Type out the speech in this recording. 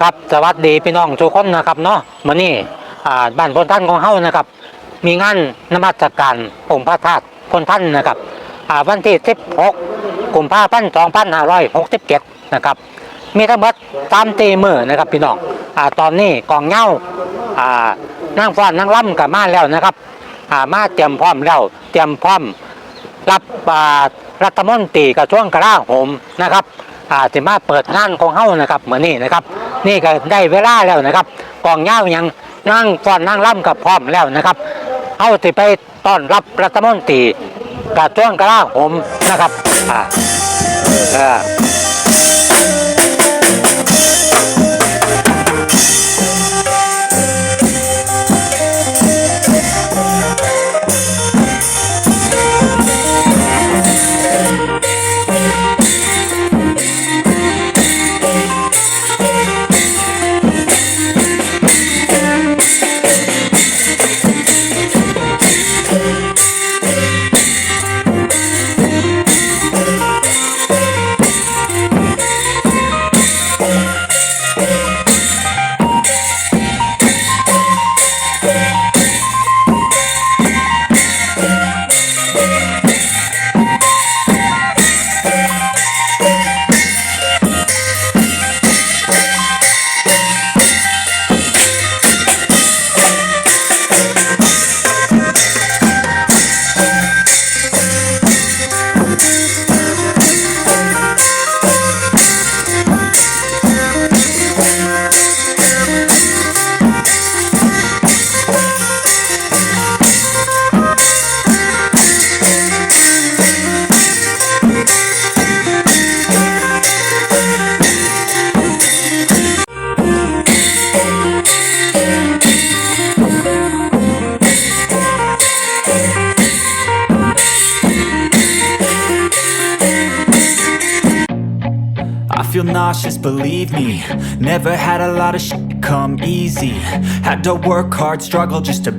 ครับสวัสดีพี่น้องทุกคนนะครับเนาะมื้อนี้บ้านพนท่านของเฮานะครับ มีงานนมัสการองค์พระธาตุพนท่านนะครับวันที่ 16กุมภาพันธ์2567นะครับมีทั้งหมดตามตีมือนะครับพี่น้องอตอนนี้กองเงาอ่านั่งฟ้อนนั่งล่ำกับมาแล้วนะครับมาเตรียมพร้อมแล้วเตรียมพร้อมรับรัฐมนตรีกระทรวงกระลาโหมนะครับอาสิมาเปิดงานของเฮานะครับเหมือนนี้นะครับ นี่ก็ได้เวลาแล้วนะครับกองเหย้ายังนั่งฟอนนั่งล่ำกับพร้อมแล้วนะครับเอาติไปต้อนรับรัฐมนตรีกระทรวงกลาผมนะครับอ่า Yeah. Feel nauseous, believe me. Never had a lot of shit come easy. Had to work hard, struggle just to be